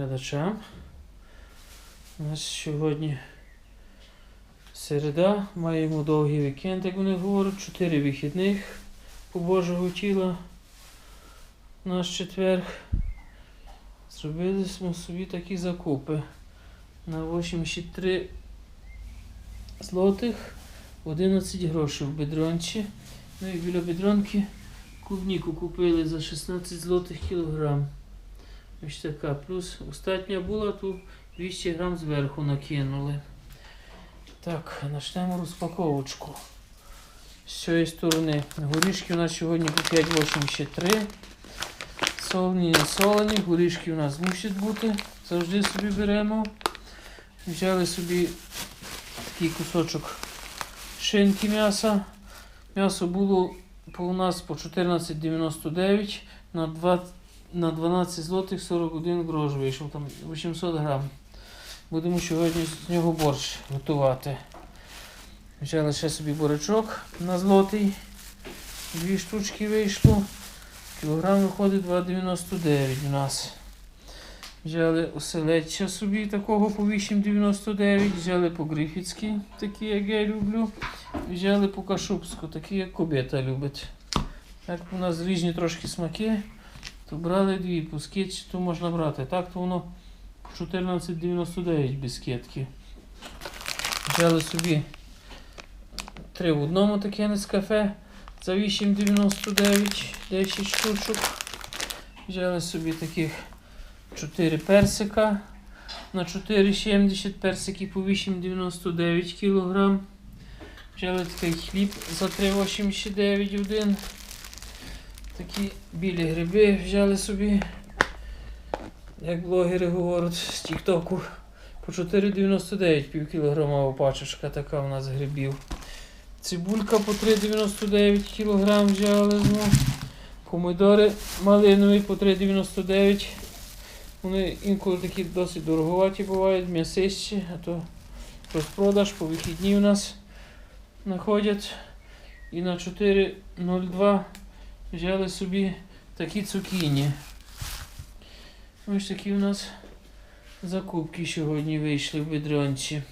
глядачам. У нас сьогодні середа, маємо довгий вікенд, як вони говорять, 4 вихідних по Божого тіла. Наш четверг. Зробили ми собі такі закупи на 83 злотих, 11 грошей в бедронці. Ну і біля бедронки клубніку купили за 16 злотих кілограм. Ось така. Плюс остання була, тут 200 грам зверху накинули. Так, почнемо розпаковочку. З цієї сторони горішки у нас сьогодні по 5,83. Солені, не солені, горішки у нас мусять бути. Завжди собі беремо. Взяли собі такий кусочок шинки м'яса. М'ясо було у нас по 14,99 на 2, на 12 злотих 41 грош вийшов, там 800 грам. Будемо сьогодні з нього борщ готувати. Взяли ще собі бурячок на злотий. Дві штучки вийшло. Кілограм виходить 2,99 у нас. Взяли оселедця собі такого по 8,99. Взяли по грифіцьки, такі як я люблю. Взяли по кашубську, такі як кобета любить. Так у нас різні трошки смаки, то брали дві по то можна брати. Так то воно 14,99 без. Взяли собі три в одному таке Нескафе за 8,99, 10 штучок. Взяли собі таких 4 персика на 4,70 персики по 8,99 кг. Взяли такий хліб за 3,89 один. Такі білі гриби взяли собі, як блогери говорять з Тіктоку. По 4,99 пів кілограмова пачечка така у нас грибів. Цибулька по 3,99 кг взяли. Ну. Помидори малинові по 3,99. Вони інколи такі досить дороговаті бувають, м'ясисті, а то розпродаж по вихідні у нас знаходять. І на 4,02 взяли собі такі цукіні. Ось такі у нас закупки сьогодні вийшли в бедронці.